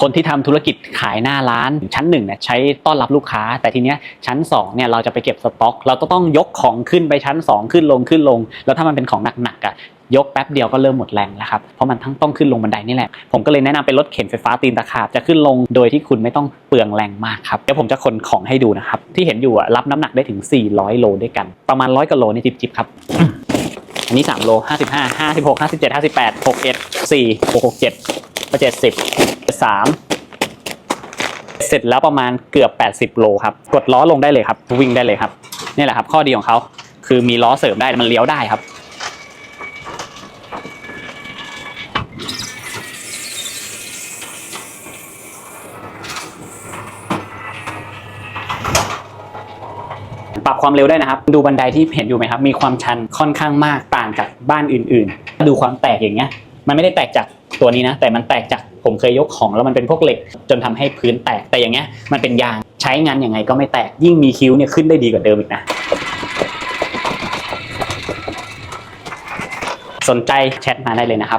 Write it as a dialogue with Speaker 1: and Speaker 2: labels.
Speaker 1: คนที่ทำธุรกิจขายหน้าร้านชั้นหนึ่งเนี่ยใช้ต้อนรับลูกค้า แต่ทีเนี้ยชั้นสองเนี่ยเราจะไปเก็บสต็อก เราก็ต้องยกของขึ้นไปชั้นสองขึ้นลงขึ้นลง แล้วถ้ามันเป็นของหนักๆอะยกแป๊บเดียวก็เริ่มหมดแรงแล้วครับเพราะมันทั้งต้องขึ้นลงบันไดนี่แหละ ผมก็เลยแนะนำเป็นรถเข็นไฟฟ้าตีนตะขาบจะขึ้นลงโดยที่คุณไม่ต้องเปลืองแรงมากครับเดี๋ยวผมจะขนของให้ดูนะครับที่เห็นอยู่อะรับน้ำหนักได้ถึง 400 โลด้วยกัน ประมาณร้อยกิโลนี่จิบๆครับอันนี้3โล55 56 57 58 61 4 6 6 7 70 3 เสร็จแล้วประมาณเกือบ 80 โลครับ กดล้อลงได้เลยครับ วิ่งได้เลยครับ นี่แหละครับ ข้อดีของเขาคือมีล้อเสริมได้มันเลี้ยวได้ครับปรับความเร็วได้นะครับ ดูบันไดที่เห็นอยู่ไหมครับ มีความชันค่อนข้างมากต่างจากบ้านอื่นๆ ดูความแตกอย่างเงี้ย มันไม่ได้แตกจาก ตัวนี้นะแต่มันแตกจากผมเคยยกของแล้วมันเป็นพวกเหล็ก จนทำให้พื้นแตกแต่อย่างเงี้ยมันเป็นยางใช้งานยังไงก็ไม่แตกยิ่งมีคิ้วเนี่ยขึ้นได้ดีกว่าเดิมอีกนะสนใจแชทมาได้เลยนะครับ